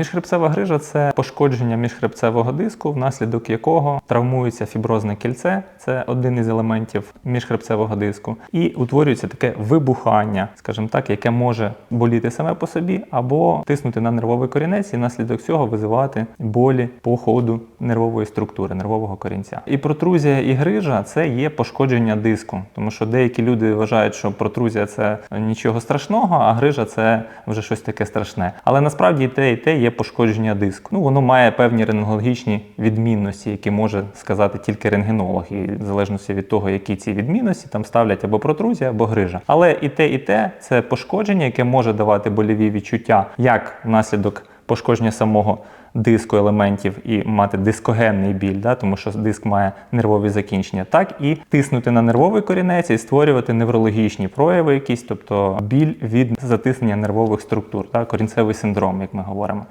Міжхребцева грижа це пошкодження міжхребцевого диску, внаслідок якого травмується фіброзне кільце, це один із елементів міжхребцевого диску, і утворюється таке вибухання, скажімо так, яке може боліти саме по собі, або тиснути на нервовий корінець і внаслідок цього визивати болі по ходу нервової структури, нервового корінця. І протрузія і грижа це є пошкодження диску, тому що деякі люди вважають, що протрузія це нічого страшного, а грижа це вже щось таке страшне. Але насправді і те, і те є пошкодження диску. Ну воно має певні рентгенологічні відмінності, які може сказати тільки рентгенолог, і в залежності від того, які ці відмінності там ставлять або протрузія, або грижа. Але і те, і те це пошкодження, яке може давати больові відчуття як внаслідок пошкодження самого диску елементів і мати дискогенний біль, да, тому що диск має нервові закінчення, так і тиснути на нервовий корінець і створювати неврологічні прояви, якісь, тобто біль від затиснення нервових структур, да, корінцевий синдром, як ми говоримо.